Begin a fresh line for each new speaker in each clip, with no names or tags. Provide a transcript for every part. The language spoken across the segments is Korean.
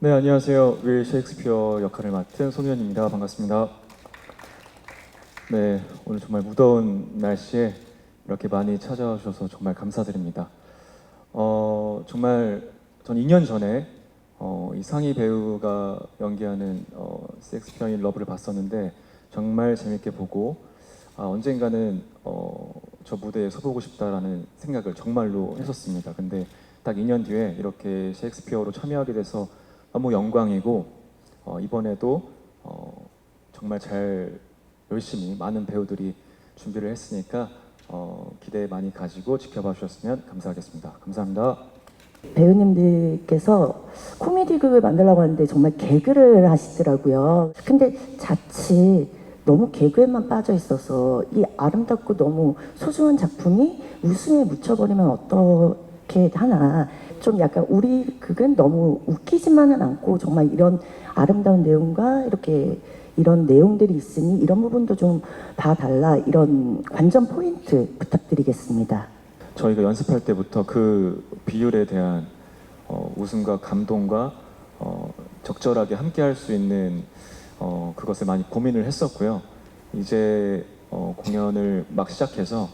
네, 안녕하세요. 윌 셰익스피어 역할을 맡은 송현입니다. 반갑습니다. 네, 오늘 정말 무더운 날씨에 이렇게 많이 찾아주셔서 정말 감사드립니다. 어, 정말 전 2년 전에 어, 이 상희 배우가 연기하는 어, 셰익스피어 인 러브를 봤었는데 정말 재밌게 보고 아, 언젠가는 어, 저 무대에 서보고 싶다라는 생각을 정말로 했었습니다. 근데 딱 2년 뒤에 이렇게 셰익스피어로 참여하게 돼서 너무 영광이고 어, 이번에도 어, 정말 잘 열심히 많은 배우들이 준비를 했으니까 어, 기대 많이 가지고 지켜봐 주셨으면 감사하겠습니다. 감사합니다.
배우님들께서 코미디 극을 만들려고 하는데 정말 개그를 하시더라고요. 근데 자칫 너무 개그에만 빠져 있어서 이 아름답고 너무 소중한 작품이 웃음에 묻혀버리면 어떻게 하나. 좀 약간 우리 극은 너무 웃기지만은 않고 정말 이런 아름다운 내용과 이렇게 이런 내용들이 있으니 이런 부분도 좀 봐달라 이런 관전 포인트 부탁드리겠습니다.
저희가 연습할 때부터 그 비율에 대한 어, 웃음과 감동과 어, 적절하게 함께 할 수 있는 어, 그것을 많이 고민을 했었고요. 이제 어, 공연을 막 시작해서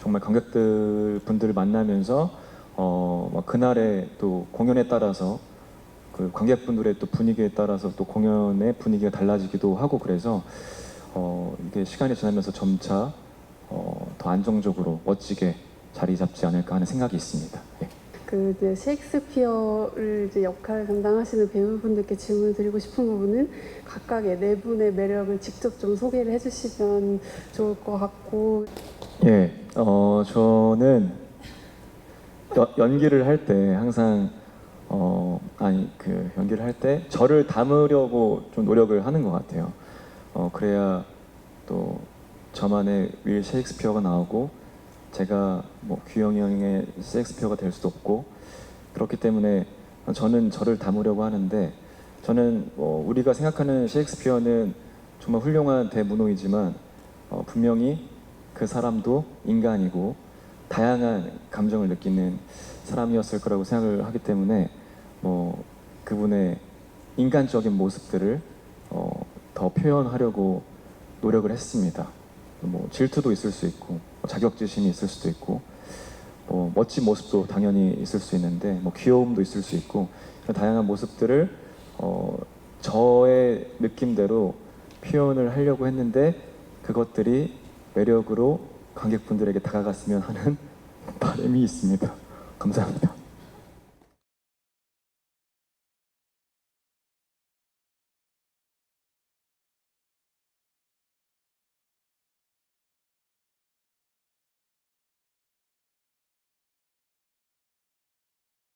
정말 관객들 분들을 만나면서 어, 막 그날의 또 공연에 따라서 그 관객분들의 또 분위기에 따라서 또 공연의 분위기가 달라지기도 하고 그래서 어, 이게 시간이 지나면서 점차 어, 더 안정적으로 멋지게 자리 잡지 않을까 하는 생각이 있습니다. 예.
그 이제 셰익스피어를 이제 역할 담당하시는 배우분들께 질문을 드리고 싶은 부분은 각각의 네 분의 매력을 직접 좀 소개를 해주시면 좋을 것 같고
예, 어, 저는 여- 연기를 할 때 항상 어, 아니 그 연기를 할 때 저를 담으려고 좀 노력을 하는 것 같아요. 어, 그래야 또 저만의 윌 셰익스피어가 나오고 제가 뭐 규영이 형의 셰익스피어가 될 수도 없고 그렇기 때문에 저는 저를 담으려고 하는데 저는 뭐 우리가 생각하는 셰익스피어는 정말 훌륭한 대문호이지만 어, 분명히 그 사람도 인간이고 다양한 감정을 느끼는 사람이었을 거라고 생각을 하기 때문에 뭐 그분의 인간적인 모습들을 어, 더 표현하려고 노력을 했습니다. 뭐 질투도 있을 수 있고 뭐 자격지심이 있을 수도 있고 뭐 멋진 모습도 당연히 있을 수 있는데 뭐 귀여움도 있을 수 있고 다양한 모습들을 어, 저의 느낌대로 표현을 하려고 했는데 그것들이 매력으로 관객분들에게 다가갔으면 하는 바람이 있습니다. 감사합니다.